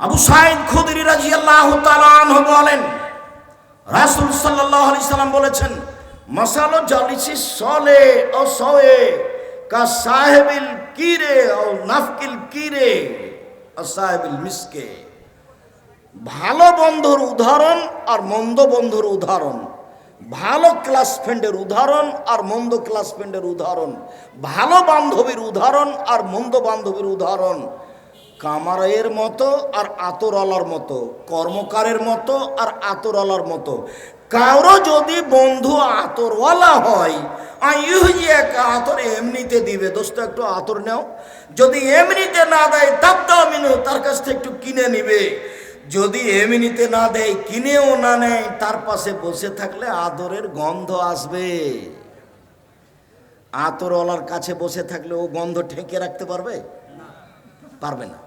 আবু সাইদ খুদরি রাজি আল্লাহ বলেন, রাসুল সাল্লাহ সাল্লাম বলেছেন মশালো জালিসি সলে ও সয়ে কা সাহেবিল কিরে ও নাফকিল কিরে ও সাহেবিল মিসকে। ভালো বন্ধুর উদাহরণ আর মন্দ বন্ধুর উদাহরণ। ভালো ক্লাস ফ্রেন্ডের উদাহরণ আর মন্দ ক্লাস ফ্রেন্ডের উদাহরণ। ভালো বান্ধবীর উদাহরণ আর মন্দ বান্ধবীর উদাহরণ। কামারের মতো আর আতরওয়ালার মতো, কর্মকারের মতো আর আতরওয়ালার মতো। কারও যদি বন্ধু আতরওয়ালা হয় আইহুজি এক আতর এমনিতে দিবে। দোস্ত, একটু আতর নেও। যদি এমনিতে না দেয়, তার তো আমিনু তার কাছ থেকে একটু কিনে নিবে। যদি এমনিতে না দেয়, কিনেও না নেয়, তার পাশে বসে থাকলে আদরের গন্ধ আসবে। আতরওয়ালার কাছে বসে থাকলে ও গন্ধ ঠেকে রাখতে পারবে? পারবে না।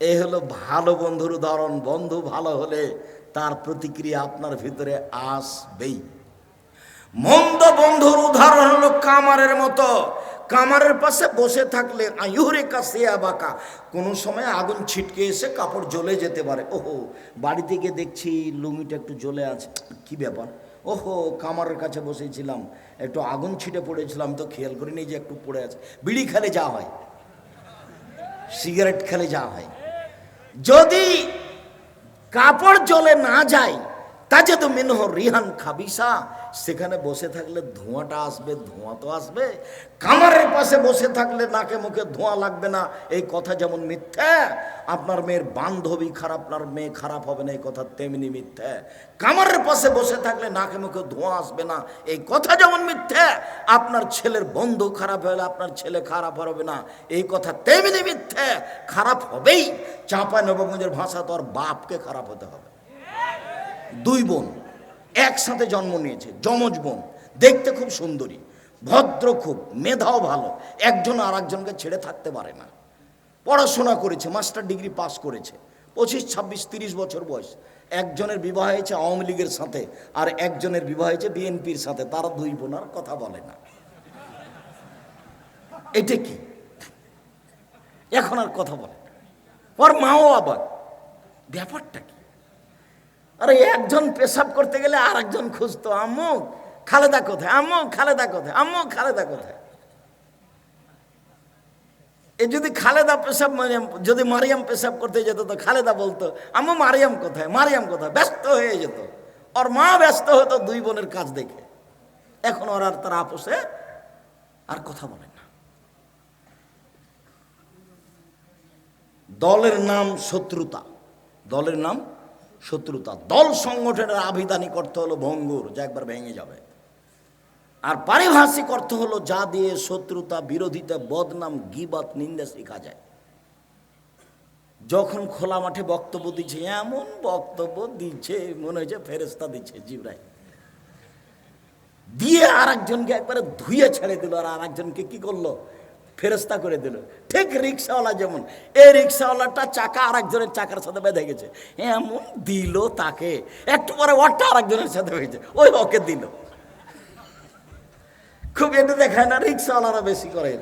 এ হলো ভালো বন্ধুর উদাহরণ। বন্ধু ভালো হলে তার প্রতিক্রিয়া আপনার ভিতরে আসবেই। মন্দ বন্ধুর উদাহরণ হলো কামারের মতো। কামারের পাশে বসে থাকলে আয়ুরে কাছে বাঁকা কোনো সময় আগুন ছিটকে এসে কাপড় জ্বলে যেতে পারে। ওহো বাড়ি থেকে দেখছি লুঙ্গিটা একটু জ্বলে আছে। কি ব্যাপার? ওহো, কামারের কাছে বসেছিলাম। একটু আগুন ছিটে পড়েছিলাম তো খেয়াল করিনি যে একটু পড়ে আছে। বিড়ি খেলে যা হয়। সিগারেট খেলে যা হয়। যদি কাপড় জলে না যায় তাজে তো মিনহ রিহান খাবিসা। সেখানে বসে থাকলে ধোঁয়াটা আসবে, ধোঁয়া তো আসবে। কামারের পাশে বসে থাকলে নাকে মুখে ধোঁয়া লাগবে না। এই কথা যেমন মিথ্যা, আপনার মেয়ের বান্ধবী খারাপ, আপনার মেয়ে খারাপ হবে না, এই কথা তেমনি মিথ্যা। কামারের পাশে বসে থাকলে নাকে মুখে ধোঁয়া আসবে না, এই কথা যেমন মিথ্যা, আপনার ছেলের বন্ধু খারাপ হলে আপনার ছেলে খারাপ হবে না, এই কথা তেমনি মিথ্যা। খারাপ হবেই চাঁপা নবগঞ্জের ভাষা তো আর বাপকে খারাপ হতে হবে। দুই বোন একসাথে জন্ম নিয়েছে, যমজ বোন। দেখতে খুব সুন্দরী, ভদ্র খুব, মেধাও ভালো। একজন আর একজনকে ছেড়ে থাকতে পারে না। পড়াশোনা করেছে, মাস্টার ডিগ্রি পাস করেছে। পঁচিশ, ছাব্বিশ, তিরিশ বছর বয়স। একজনের বিবাহ হয়েছে আওয়ামী লীগের সাথে, আর একজনের বিবাহ হয়েছে বিএনপির সাথে। তারা দুই বোন আর কথা বলে না। এটা কি? এখন আর কথা বলে। ওর মাও আবার। ব্যাপারটা কি? আরে একজন পেশাব করতে গেলে আর একজন খুঁজতো আম্মু খালেদা কোথায়? আম্মু খালেদা কোথায়? আম্মু খালেদা কোথায়? এ যদি খালেদা পেশাব মারিয়াম, যদি মারিয়াম পেশাব করতে যেত, তো খালেদা বলতো আম্মু মারিয়াম কোথায়? মারিয়াম কোথায়? ব্যস্ত হয়ে যেত। ওর মা ব্যস্ত হতো দুই বোনের কাজ দেখে। এখন ওর আর তার আপোষে আর কথা বলে না। দলের নাম শত্রুতা। দলের নাম শত্রুতা। দল সংগঠনের আবিধানিক অর্থ হলো ভঙ্গুর, যা একবার ভেঙে যাবে। আর পারিভাষিক অর্থ হলো যা দিয়ে শত্রুতা বিরোধিতা বদনাম, গিবাত, নিন্দা শেখা যায়। যখন খোলা মাঠে বক্তব্য দিচ্ছে, এমন বক্তব্য দিচ্ছে, মনে হয়েছে ফেরেস্তা দিচ্ছে জিব্রাই দিয়ে আর একজনকে একবারে ধুয়ে ছেড়ে দিল, আর আর একজনকে কি করল? ফেরস্তা করে দিল। ঠিক রিক্সাওয়ালা যেমন, এই রিক্সাওয়ালাটা চাকা আর একজনের চাকার সাথে বেঁধে গেছে। এমন দিল তাকে। একটু পরে ওরটা আর একজনের সাথে হয়েছে। ওই ওকে দিল। খুব এটা দেখায় না, রিক্সাওয়ালারা বেশি করে।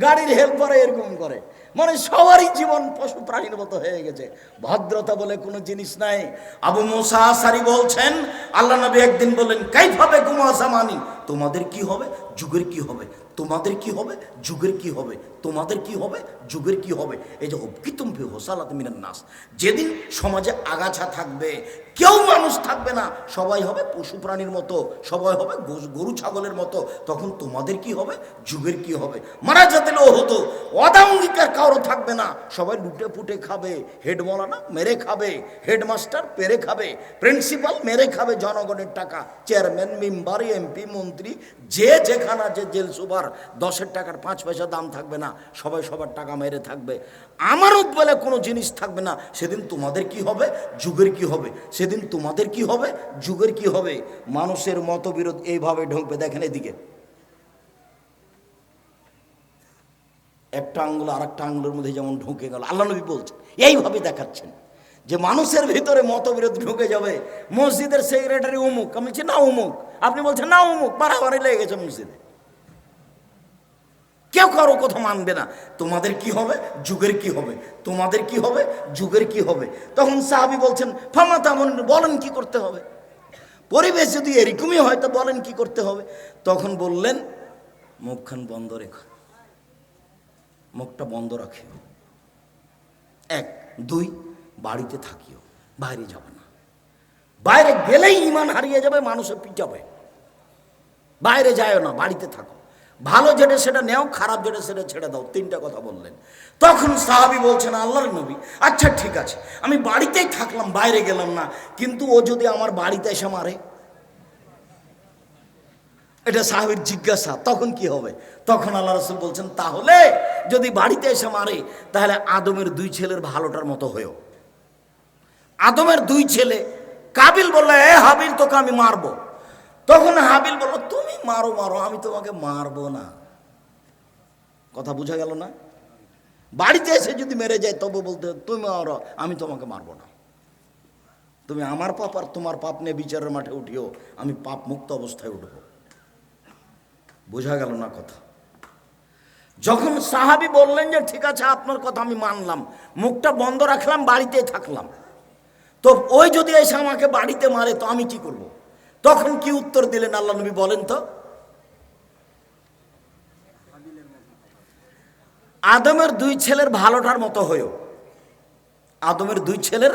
গাড়ির হেল্পারে এরকম করে। মানে সবারই জীবন পশু প্রাণীর মতো হয়ে গেছে। ভদ্রতা বলে কোনো জিনিস নাই। আবু মোসা আসারি বলছেন, আল্লাহ নবী একদিন বললেন কাইভাবে কুমাসা মানি তোমাদের কি হবে? যুগের কি হবে? তোমাদের কি হবে? যুগের কি হবে? তোমাদের কি হবে? যুগের কি হবে? এই যে অবকিতুম ফি হোসালাত মিনান নাস। যেদিন সমাজে আগাছা থাকবে, কেউ মানুষ থাকবে না। সবাই হবে পশু প্রাণীর মতো, সবাই হবে গরু ছাগলের মতো। তখন তোমাদের কি হবে? যুগের কি হবে? মারা যেতেও হতো অদা অঙ্গীকার কারও থাকবে না। সবাই লুটে পুটে খাবে হেড মলানা মেরে খাবে, হেডমাস্টার পেরে খাবে, প্রিন্সিপাল মেরে খাবে জনগণের টাকা। চেয়ারম্যান, মেম্বার, এমপি, মন্ত্রী, যে যেখানে যে জেল সুপার, দশের টাকার পাঁচ পয়সা দাম থাকবে না, সবাই সবার টাকা মেরে থাকবে। আমানত বলে কোনো জিনিস থাকবে না। সেদিন তোমাদের কি হবে? যুগের কি হবে? সেদিন তোমাদের কি হবে? যুগের কি হবে? মানুষের মতবিরোধ এইভাবে ঢুকবে, দেখেন এদিকে। একটা আঙ্গুল আর একটা আঙ্গুলের মধ্যে যেমন ঢুকে গেল, আল্লাহ নবী বলছেন, এইভাবে দেখাচ্ছেন। যে মানুষের ভিতরে মতবিরোধ ঢুকে যাবে, মসজিদের সেক্রেটারি উমুক, আমি বলছি, না উমুক। আপনি বলছেন, না উমুক মারামারি লেগে গেছে মসজিদে। কেউ কারও কথা মানবে না। তোমাদের কি হবে? যুগের কি হবে? তোমাদের কি হবে? যুগের কি হবে? তখন সাহাবি বলছেন, ফামা তেমন, বলেন কি করতে হবে? পরিবেশ যদি এরকমই হয়, তো বলেন কি করতে হবে? তখন বললেন, মুখখান বন্ধ রেখো। মুখটা বন্ধ রাখে। এক, দুই বাড়িতে থাকিও, বাইরে যাবে না। বাইরে গেলেই ইমান হারিয়ে যাবে মানুষের পিটাবে। বাইরে যায় না, বাড়িতে থাকো। ভালো যেটা সেটা নেও, খারাপ যেটা সেটা ছেড়ে দাও, তিনটা কথা বললেন। তখন সাহাবি বলছেন, আল্লাহর নবী আচ্ছা ঠিক আছে। আমি বাড়িতেই থাকলাম, বাইরে গেলাম না, কিন্তু ও যদি আমার বাড়িতে এসে মারে? এটা সাহাবির জিজ্ঞাসা, তখন কি হবে? তখন আল্লাহ রসুল বলছেন, তাহলে যদি বাড়িতে এসে মারে, তাহলে আদমের দুই ছেলের ভালোটার মতো হয়েও। আদমের দুই ছেলে, কাবিল বলল, এ হাবিল, তোকে আমি মারবো। তখন হাবিল বলল, তুমি মারো মারো, আমি তোমাকে মারবো না। কথা বোঝা গেল না? বাড়িতে এসে যদি মেরে যায়, তবু বলতে তুমি মারো, আমি তোমাকে মারবো না। তুমি আমার পাপ আর তোমার পাপ নিয়ে বিচারের মাঠে উঠিও, আমি পাপ মুক্ত অবস্থায় উঠবো। বোঝা গেল না কথা? যখন সাহাবি বললেন যে, ঠিক আছে, আপনার কথা আমি মানলাম, মুখটা বন্ধ রাখলাম, বাড়িতেই থাকলাম। তো ওই যদি এসে আমাকে বাড়িতে মারে, তো আমি কি করব। তখন কি উত্তর দিলেন আল্লাহ নবী বলেন তো? আদমের দুই ছেলের ভালোটার মতো হয়েও, আদমের দুই ছেলের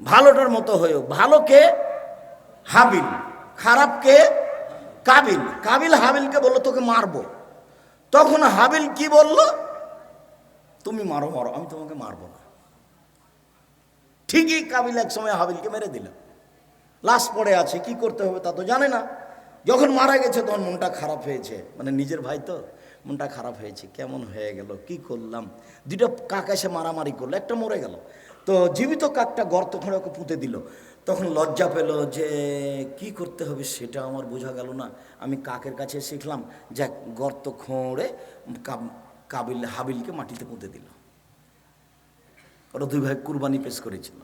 ভালোটার মতো হয়েও ভালোকে হাবিল। খারাপকে কাবিল। কাবিল হাবিলকে বলল, তোকে মারবো। তখন হাবিল কি বলল? তুমি মারো মারো। আমি তোমাকে মারবো না। ঠিকই কাবিল এক সময় হাবিলকে মেরে দিল। লাশ পড়ে আছে, কি করতে হবে তা তো জানে না। যখন মারা গেছে তখন মনটা খারাপ হয়েছে। মানে নিজের ভাই তো, মনটা খারাপ হয়েছে। কেমন হয়ে গেল, কি করলাম? দুটো কাক এসে মারামারি করল, একটা মরে গেল। তো জীবিত কাকটা গর্ত খুঁড়ে ওকে পুঁতে দিল। তখন লজ্জা পেল যে, কি করতে হবে সেটা আমার বোঝা গেল না। আমি কাকের কাছে শিখলাম যে গর্ত খোঁড়ে কাব- কাবিল, হাবিলকে মাটিতে পুঁতে দিল। ওরা দুই ভাই কুরবানি পেশ করেছিল।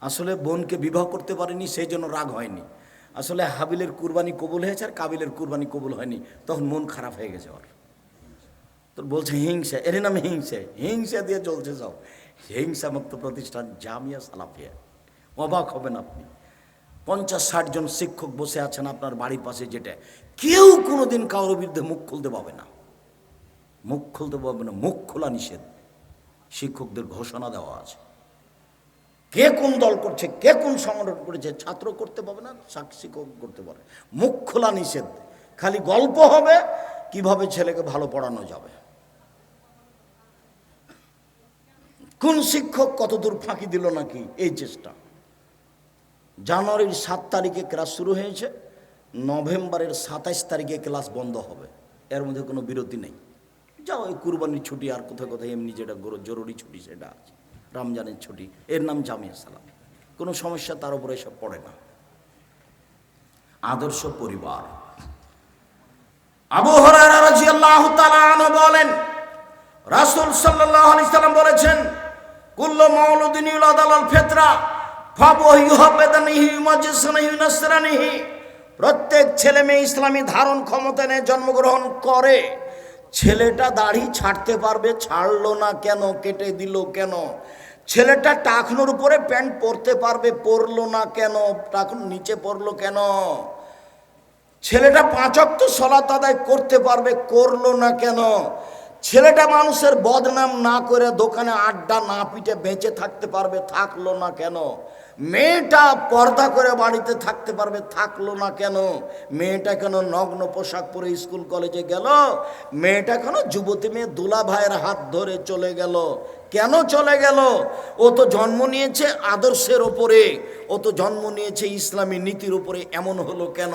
আসলে বোনকে বিবাহ করতে পারেনি, সেই জন্য রাগ হয়নি। আসলে হাবিলের কুরবানি কবুল হয়েছে আর কাবিলের কুরবানি কবুল হয়নি। তখন মন খারাপ হয়ে গেছে ওর। তোর বলছে, হিংসা, এর নাম হিংসা হিংসা দিয়ে চলছে সব। হিংসা মুক্ত প্রতিষ্ঠান জামিয়া সালাফিয়া। অবাক হবেন আপনি। পঞ্চাশ ষাট জন শিক্ষক বসে আছেন আপনার বাড়ির পাশে যেটা। কেউ কোনোদিন কারোর বিরুদ্ধে মুখ খুলতে পাবে না। মুখ খুলতে পারবে না, মুখ খোলা নিষেধ। শিক্ষকদের ঘোষণা দেওয়া আছে। কে কোন দল করছে, কে কোন সংগঠন করেছে, ছাত্র করতে পারবে না শিক্ষক করতে পারে। মুখ খোলা নিষেধ। খালি গল্প হবে, কীভাবে ছেলেকে ভালো পড়ানো যাবে। কোন শিক্ষক কতদূর ফাঁকি দিল নাকি এই চেষ্টা? জানুয়ারির সাত তারিখে ক্লাস শুরু হয়েছে, নভেম্বরের সাতাইশ তারিখে ক্লাস বন্ধ হবে। এর মধ্যে কোনো বিরতি নেই। যাও, এই কুরবানির ছুটি আর কোথায় কোথায়, এমনি যেটা জরুরি ছুটি সেটা আছে। রমজানের ছুটি, এর নাম জামিয়া সালাম। কোনো সমস্যা, তার উপরে এসব পড়ে না। আদর্শ পরিবার। আবু আনহু বলেন, রাসূল সাল্লাল্লাহু আলাইহি সাল্লাম বলেছেন, কুল্লু মাউলুদিন ইউলাদ আলাল ফিতরা প্রত্যেক ছেলে মেয়ে ইসলামী ধারণ ক্ষমতা নিয়ে জন্মগ্রহণ করে। ছেলেটা দাড়ি ছাড়তে পারবে, ছাড়লো না কেন, কেটে দিল কেন? ছেলেটা টাকনোর উপরে প্যান্ট পরতে পারবে, পরলো না কেন, টাকন নিচে পরলো কেন? ছেলেটা পাঁচক তো সলাত আদায় করতে পারবে, করল না কেন? ছেলেটা মানুষের বদনাম না করে দোকানে আড্ডা না পিটে বেঁচে থাকতে পারবে, থাকল না কেন? মেয়েটা পর্দা করে বাড়িতে থাকতে পারবে, থাকল না কেন? মেয়েটা কেন নগ্ন পোশাক পরে স্কুল কলেজে গেল? মেয়েটা কেন যুবতী মেয়ে দুলা ভাইয়ের হাত ধরে চলে গেল? কেন চলে গেল? ও তো জন্ম নিয়েছে আদর্শের ওপরে, ও তো জন্ম নিয়েছে ইসলামী নীতির উপরে এমন হলো কেন?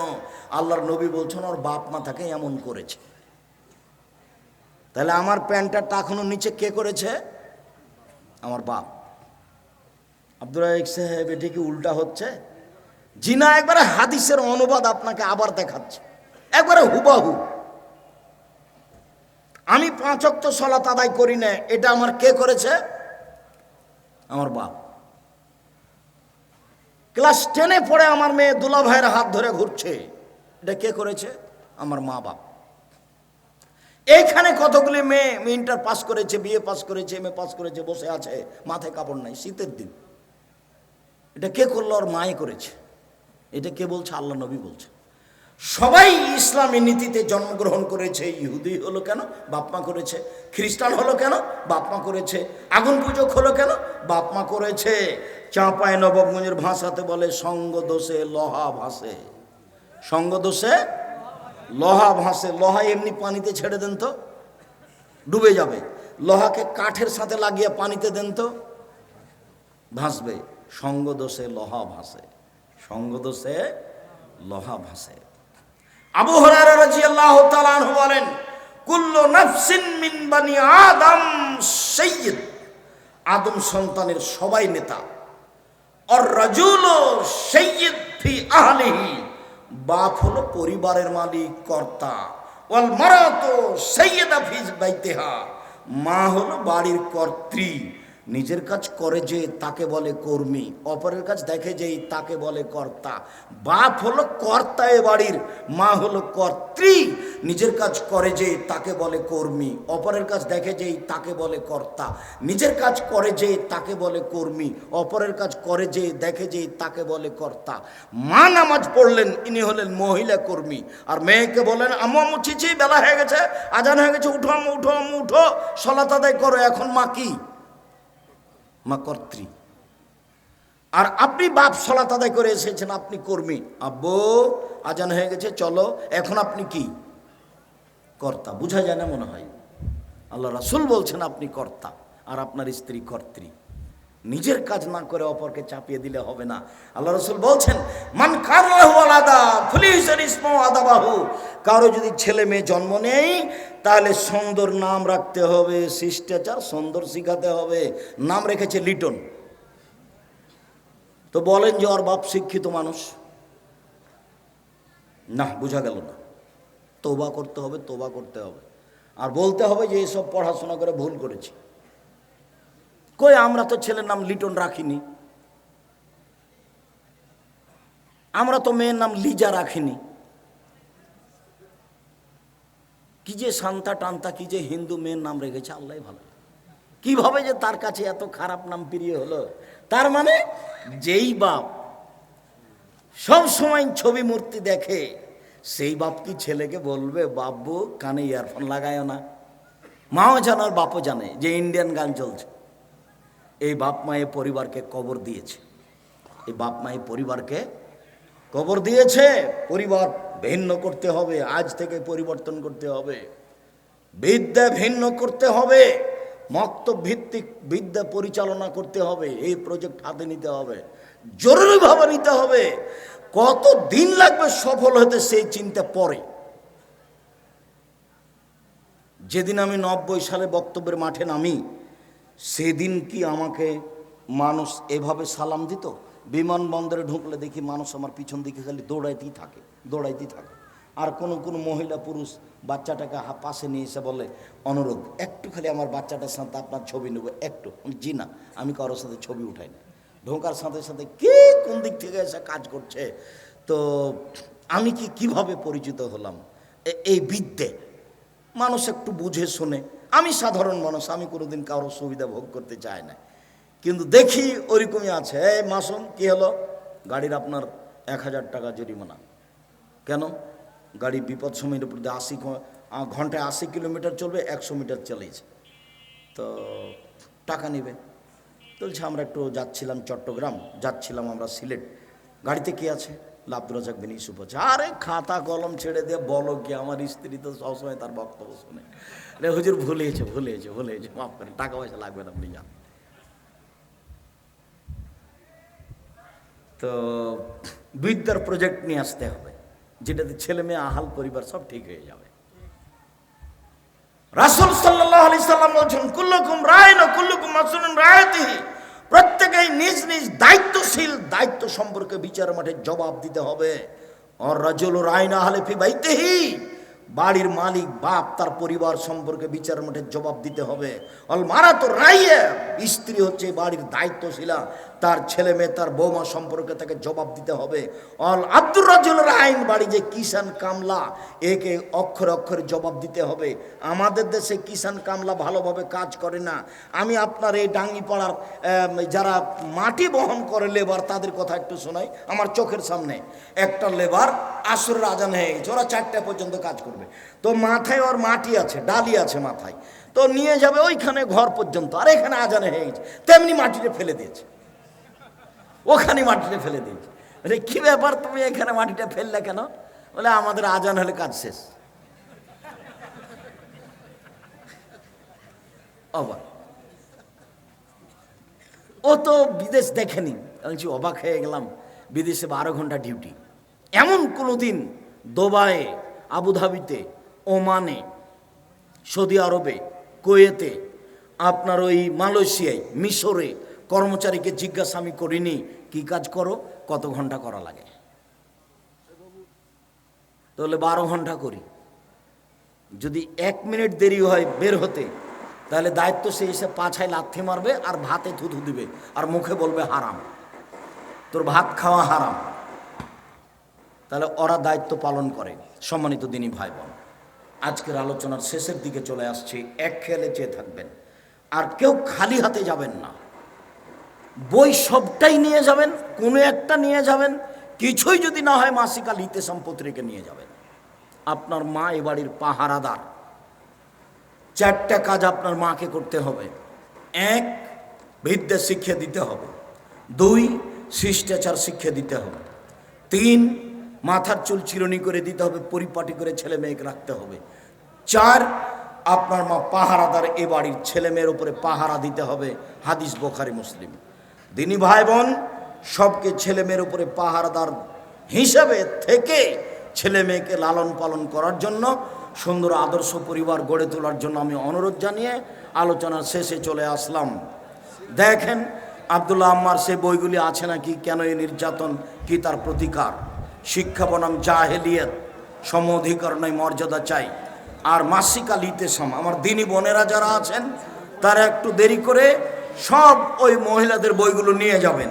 আল্লাহর নবী বলছেন, ওর বাপ মা তাকে এমন করেছে। তাহলে আমার প্যান্টটা টাকানো নিচে কে করেছে? আমার বাপ। আব্দুল রাহিক সাহেব, এটি কি উল্টা হচ্ছে? জিনা একবারে হাদিসের অনুবাদ আপনাকে আবার দেখাচ্ছে। একবারে হুবাহু। আমি পাঁচ অক্ত সলাত আদায় করি না, এটা আমার কে করেছে? আমার বাপ। ক্লাস টেনে পড়ে আমার মেয়ে দুলা ভাইয়ের হাত ধরে ঘুরছে। এটা কে করেছে? আমার মা বাপ। এইখানে কতগুলি মেয়ে ইন্টার পাস করেছে বিএ পাস করেছে এম এ পাস করেছে, বসে আছে, মাথায় কাপড় নাই, শীতের দিন। এটা কে করল? ওর মায়ে করেছে। এটা কে বলছে? আল্লাহ নবী বলছে। সবাই ইসলামী নীতিতে জন্মগ্রহণ করেছে। ইহুদি হলো কেন? বাপমা করেছে। খ্রিস্টান হলো কেন? বাপমা করেছে। আগুন পূজক হলো কেন? বাপমা করেছে। চাঁপায় নবগঞ্জের ভাষাতে বলে সঙ্গ দোষে লহা ভাসে। সঙ্গ দোষে লোহা ভাসে, লোহা এমনি পানিতে ছেড়ে দেন তো, ডুবে যাবে। লোহাকে কাঠের সাথে লাগিয়ে পানিতে দেন তো, ভাসবে। সঙ্গ দোষে লোহা ভাসে সঙ্গ দোষে লোহা ভাসে। আবু হরারা তাআলা আনহু বলেন, কুল্লু নাফসিন মিন বানি আদম সাইয়্যিদ। আদম সন্তানের সবাই নেতা। আর রাজুল সাইয়্যিদ ফি আহলিহি। বাপ হলো পরিবারের মালিক কর্তা। ওয়াল মারাতো সাইয়্যিদা ফিজ বাইতিহা। মা হলো বাড়ির কর্ত্রী। নিজের কাজ করে যে তাকে বলে কর্মী, অপরের কাজ দেখে যেই তাকে বলে কর্তা। বাপ হলো কর্তা এ বাড়ির, মা হলো কর্ত্রী। নিজের কাজ করে যে তাকে বলে কর্মী, অপরের কাজ দেখে যেই তাকে বলে কর্তা। নিজের কাজ করে যে তাকে বলে কর্মী, অপরের কাজ করে যে দেখে যে তাকে বলে কর্তা। মা নামাজ পড়লেন, ইনি হলেন মহিলা কর্মী। আর মেয়েকে বলেন, আম্মু আম্মু চিচি বেলা হয়ে গেছে, আজান হয়ে গেছে, উঠো, আম্মু উঠো আম্মু, উঠো, সলাত আদায় করো, এখন মা কি? মা কর্ত্রী। আর আপনি বাপ সলাত আদায় করে এসেছেন, আপনি কর্মী। আব্বু, আজান হয়ে গেছে, চলো, এখন আপনি কি? কর্তা, বোঝা যায় না মনে হয়। আল্লাহ রাসুল বলছেন আপনি কর্তা, আর আপনার স্ত্রী কর্ত্রী। নিজের কাজ না করে অপরকে চাপিয়ে দিলে হবে না। আল্লাহ রসুল বলছেন, মান কারলাহু আলাদা ইসমা আদাবাহু। কারও যদি ছেলে মেয়ে জন্ম নেই, তাহলে সুন্দর নাম রাখতে হবে, শিষ্টাচার সুন্দর শিখাতে হবে। নাম রেখেছে লিটন। তো বলেন যে ওর বাপ শিক্ষিত মানুষ। না, বোঝা গেল না। তোবা করতে হবে তোবা করতে হবে। আর বলতে হবে যে এসব পড়াশোনা করে ভুল করেছি। কই, আমরা তো ছেলের নাম লিটন রাখিনি। আমরা তো মেয়ের নাম লিজা রাখিনি। কি যে শান্তা টান্তা, কি যে হিন্দু মেয়ের নাম রেখেছে, আল্লাহ ভালো কীভাবে যে তার কাছে এত খারাপ নাম প্রিয় হলো? তার মানে যেই বাপ সব সময় ছবি মূর্তি দেখে, সেই বাপ কি ছেলেকে বলবে, বাবু, কানে ইয়ারফোন লাগায় না। মাও জানে আর বাপও জানে যে ইন্ডিয়ান গান চলছে। এই বাপ মায়ের পরিবারকে কবর দিয়েছে। এই বাপ মায়ের পরিবারকে কবর দিয়েছে, পরিবার ভিন্ন করতে হবে, আজ থেকে পরিবর্তন করতে হবে। বিদ্যা ভিন্ন করতে হবে মক্তব ভিত্তিক বিদ্যা পরিচালনা করতে হবে, এই প্রজেক্ট হাতে নিতে হবে। জরুরিভাবে নিতে হবে। কত দিন লাগবে সফল হতে সেই চিন্তা পরে। যেদিন আমি নব্বই সালে বক্তব্যের মাঠে নামি, সেদিন কি আমাকে মানুষ এভাবে সালাম দিত? বিমানবন্দরে ঢুকলে দেখি মানুষ আমার পিছন দিকে খালি দৌড়াইতেই থাকে দৌড়াইতেই থাকে। আর কোনো কোনো মহিলা পুরুষ বাচ্চাটাকে পাশে নিয়ে এসে বলে, অনুরোধ, একটু খালি আমার বাচ্চাটার সাথে আপনার ছবি নেব, একটু। জি না, আমি কারোর সাথে ছবি উঠাই না। ঢোকার সাথে সাথে কে কোন দিক থেকে এসে কাজ করছে? তো আমি কি কীভাবে পরিচিত হলাম? এই বিদ্যে। মানুষ একটু বুঝে শুনে, আমি সাধারণ মানুষ, আমি কোনোদিন কারোর সুবিধা ভোগ করতে চাই না। কিন্তু দেখি ওরকমই আছে। এই মাসুম, কি হলো? গাড়ির আপনার এক হাজার টাকা জরিমানা। কেন? গাড়ি বিপদ সময়ের উপর দিয়ে আশি ঘন্টায় আশি কিলোমিটার চলবে, একশো মিটার চালিয়েছে। তো টাকা নেবে। বলছে, আমরা একটু যাচ্ছিলাম চট্টগ্রাম, যাচ্ছিলাম আমরা সিলেট। গাড়িতে কি আছে? লাভদুরাজাক বিন ইউসুফ আছে। আরে খাতা কলম ছেড়ে দিয়ে বলো কি, আমার স্ত্রী তো সবসময় তার বক্তব্য শুনে। রে হুজুর, ভুল হয়েছে ভুল হয়েছে হয়েছে, মাফ করেন টাকা পয়সা লাগবে না, আপনি যান। তো বিদ্যার প্রজেক্ট নিয়ে আসতে হবে, যেটাতে ছেলে মেয়ে, আহাল পরিবার সব ঠিক হয়ে যাবে। রাসুল সাল্লাহ আলি সাল্লাম বলছেন, কুল্লুকুম রায় না কুল্লুকুম মাসুন রায়তি প্রত্যেকেই নিজ নিজ দায়িত্বশীল, দায়িত্ব সম্পর্কে বিচার মাঠে জবাব দিতে হবে। আর রাজুল রায় না হালে ফি বাইতেহি। বাড়ির মালিক, বাপ, তার পরিবার সম্পর্কে বিচার মাঠে জবাব দিতে হবে। অল মারা তো রাইয়ে। স্ত্রী হচ্ছে বাড়ির দায়িত্বশীলা। তার ছেলে মেয়ে, তার বৌমা সম্পর্কে তাকে জবাব দিতে হবে। অল আব্দুর রাজুলের আইন বাড়ি যে কিষান কামলা, একে অক্ষরে অক্ষরে জবাব দিতে হবে। আমাদের দেশে কিষান কামলা ভালোভাবে কাজ করে না। আমি আপনার এই ডাঙ্গিপাড়ার যারা মাটি বহন করে লেবার, তাদের কথা একটু শোনাই। আমার চোখের সামনে একটা লেবার আসরের আজান হয়ে গেছে। ওরা চারটা পর্যন্ত কাজ করবে। তো মাথায় ওর মাটি আছে, ডালি আছে মাথায়। তো নিয়ে যাবে ওইখানে ঘর পর্যন্ত। আর এখানে আজানে হয়ে গেছে। তেমনি মাটিতে ফেলে দিয়েছে। ওখানে মাটিটা ফেলে দিয়েছে। বলে কি ব্যাপার তুমি এখানে মাটিটা ফেললে কেন? বলে আমাদের আজান হলে কাজ শেষ। অবাক। ও তো বিদেশ দেখেনি। বলছি, অবাক হয়ে গেলাম। বিদেশে বারো ঘণ্টা ডিউটি। এমন কোনো দিন দোবায়ে আবুধাবিতে ওমানে সৌদি আরবে কোয়েতে আপনার ওই মালয়েশিয়ায় মিশরে কর্মচারীকে জিজ্ঞাসা আমি করিনি, কি কাজ করো, কত ঘণ্টা করা লাগে? তাহলে বারো ঘণ্টা করি। যদি এক মিনিট দেরি হয় বের হতে, তাহলে দায়িত্ব সে এসে পাছায় লাথি মারবে আর ভাতে থুথু দিবে আর মুখে বলবে হারাম। তোর ভাত খাওয়া হারাম। তাহলে ওরা দায়িত্ব পালন করে, সম্মানিত দিনী ভাই বোন আজকের আলোচনার শেষের দিকে চলে আসছি, এক খেয়ালে চেয়ে থাকবেন। আর কেউ খালি হাতে যাবেন না। বই সবটাই নিয়ে যাবেন, কোনো একটা নিয়ে যাবেন, কিছুই যদি না হয় মাসিকা লিতে সম্পত্তিকে নিয়ে যাবেন। আপনার মা এ বাড়ির পাহারাদার। চারটা কাজ আপনার মাকে করতে হবে। এক, বিদ্যা শিক্ষা দিতে হবে। দুই, শিষ্টাচার শিক্ষা দিতে হবে। তিন, মাথার চুল চিরনি করে দিতে হবে, পরিপাটি করে ছেলে মেয়েকে রাখতে হবে। চার, আপনার মা পাহারাদার এ বাড়ির ছেলে মেয়ের উপরে পাহারা দিতে হবে, হাদিস বোখারি, মুসলিম। দিনী ভাই বোন সবকে ছেলে মেয়ের উপরে পাহারাদার হিসাবে থেকে ছেলে মেয়েকে লালন পালন করার জন্য, সুন্দর আদর্শ পরিবার গড়ে তোলার জন্য আমি অনুরোধ জানিয়ে আলোচনার শেষে চলে আসলাম। দেখেন, আবদুল্লাহ আম্মার সে বইগুলি আছে নাকি, কেন এই নির্যাতন, কি তার প্রতিকার? শিক্ষা বনাম জাহেলিয়ত, সম অধিকার নয়, মর্যাদা চাই। আর মাসিকা লিতে সম আমার দিনী বোনেরা যারা আছেন, তারা একটু দেরি করে সব ওই মহিলাদের বইগুলো নিয়ে যাবেন।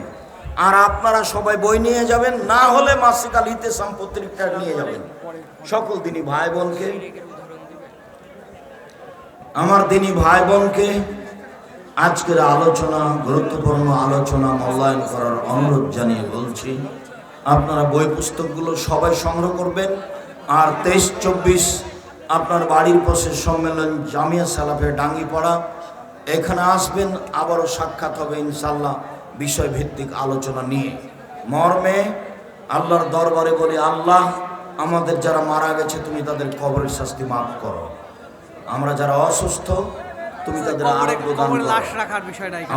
আর আপনারা সবাই বই নিয়ে যাবেন, না হলে মাসিকা লিতে সম পত্রিকা নিয়ে যাবেন। সকল দিনই ভাই বোনকে আমার দিনই ভাই বোনকে আজকের আলোচনা, গুরুত্বপূর্ণ আলোচনা মূল্যায়ন করার অনুরোধ জানিয়ে বলছি, আপনারা বই পুস্তকগুলো সবাই সংগ্রহ করবেন। আর তেইশ চব্বিশ আপনার বাড়ির পাশে সম্মেলন জামিয়া সালাফের ডাঙ্গি পড়া এখানে আসবেন আবারও সাক্ষাৎ হবে ইনশাল্লাহ বিষয়ভিত্তিক আলোচনা নিয়ে। মর্মে আল্লাহর দরবারে বলি আল্লাহ আমাদের যারা মারা গেছে তুমি তাদের কবরের শাস্তি মাফ করো। আমরা যারা অসুস্থ তুমি তাদের আরোগ্য দান করো।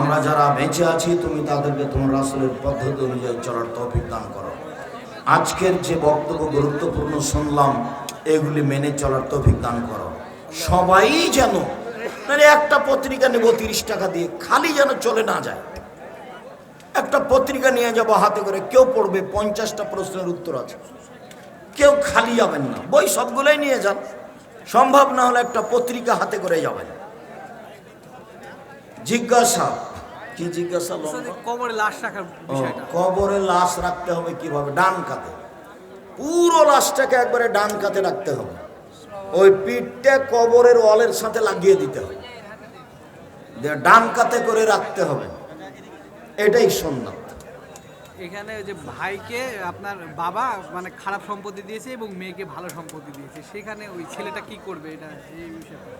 আমরা যারা বেঁচে আছি তুমি তাদেরকে তোমার রাসূলের পদ্ধতি অনুযায়ী চলার তৌফিক দান করো। আজকের যে বক্তব্য গুরুত্বপূর্ণ শুনলাম এগুলি মেনে চলার তৌফিক দান করো। সবাই যেন মানে একটা পত্রিকা নেব তিরিশ টাকা দিয়ে খালি যেন চলে না যায়। একটা পত্রিকা নিয়ে যাব হাতে করে কেউ পড়বে পঞ্চাশটা প্রশ্নের উত্তর আছে। কেউ খালি যাবেন না বই সবগুলোই নিয়ে যান। সম্ভব না হলে একটা পত্রিকা হাতে করে যাবেন। জিজ্ঞাসা কি জিজ্ঞাসা কবরে লাশ রাখার কবরে লাশ রাখতে হবে কীভাবে? ডান কাতে পুরো লাশটাকে একবারে ডান কাতে রাখতে হবে। ওই পিঠটা কবরের ওয়ালের সাথে লাগিয়ে দিতে হবে। ডান কাতে করে রাখতে হবে। এটাই সন্ধ্যা এখানে ওই যে ভাইকে আপনার বাবা মানে খারাপ সম্পত্তি দিয়েছে এবং মেয়েকে ভালো সম্পত্তি দিয়েছে। সেখানে ওই ছেলেটা কি করবে এটা এই বিষয়টা?